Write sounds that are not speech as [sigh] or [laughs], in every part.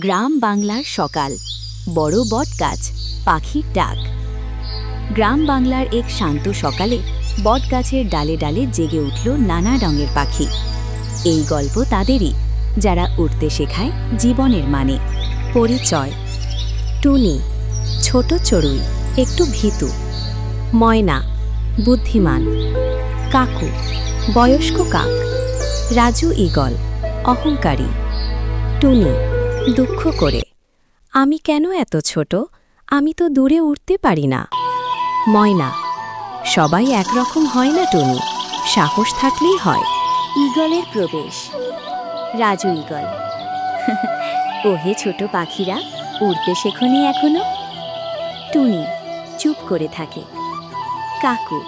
গ্রাম বাংলার সকাল, বড় বট গাছ, পাখির ডাক। গ্রাম বাংলার এক শান্ত সকালে বট গাছের ডালে ডালে জেগে উঠল নানা রঙের পাখি। এই গল্প তাদেরই, যারা উঠতে শেখায় জীবনের মানে পরিচয়। টুনি, ছোট চড়ুই, একটু ভীতু। ময়না, বুদ্ধিমান। কাকু, বয়স্ক কাক। রাজু ইগল অহংকারী। টুনি দুঃখ করে। আমি কেন এত ছোট? আমি তো দূরে উঠতে পারি না। ময়না, সবাই একরকম হয় না টুনি। সাহস থাকলেই হয়। ইগলের প্রবেশ। রাজু ইগল [laughs] ওহে ছোট পাখিরা, উড়তে শেখনি এখনও? টুনি, চুপ করে থাকে। কাকু,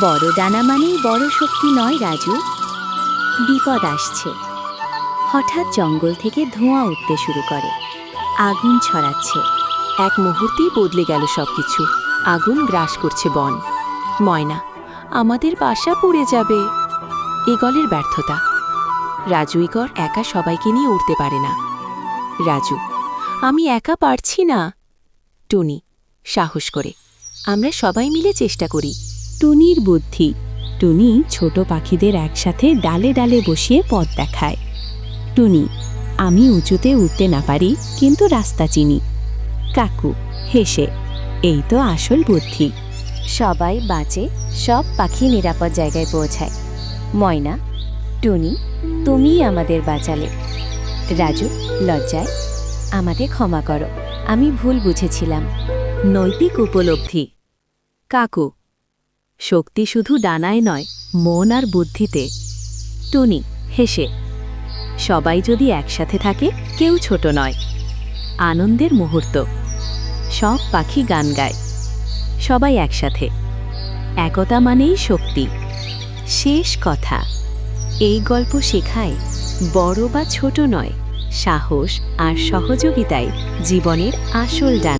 বড় ডানা মানেই বড় শক্তি নয় রাজু। বিপদ আসছে। হঠাৎ জঙ্গল থেকে ধোঁয়া উঠতে শুরু করে। আগুন ছড়াচ্ছে। এক মুহূর্তেই বদলে গেল সবকিছু। আগুন গ্রাস করছে বন। ময়না, আমাদের বাসা পুড়ে যাবে। ইগলের ব্যর্থতা। রাজু ইগর একা সবাইকে নিয়ে উঠতে পারে না। রাজু, আমি একা পারছি না। টুনি, সাহস করে। আমরা সবাই মিলে চেষ্টা করি। টুনির বুদ্ধি। টুনি ছোট পাখিদের একসাথে ডালে ডালে বসিয়ে পথ দেখায়। টুনি। আমি উঁচুতে উঠতে না পারি, কিন্তু রাস্তা চিনি। কাকু, হেসে, এই তো আসল বুদ্ধি। সবাই বাঁচে সব পাখি নিরাপদ জায়গায় পৌঁছায়। ময়না, টুনি, তুমিই আমাদের বাঁচালে। রাজু, লজ্জায় আমাদের ক্ষমা করো, আমি ভুল বুঝেছিলাম। নৈতিক উপলব্ধি। কাকু, শক্তি শুধু ডানায় নয়, মন আর বুদ্ধিতে। টুনি, হেসে সবাই যদি একসাথে থাকে, কেউ ছোট নয়। আনন্দের মুহূর্ত। সব পাখি গান গায়। সবাই একসাথে। একতা মানেই শক্তি। শেষ কথা। এই গল্প শেখায় বড় বা ছোট নয়, সাহস আর সহযোগিতায় জীবনের আসল ডান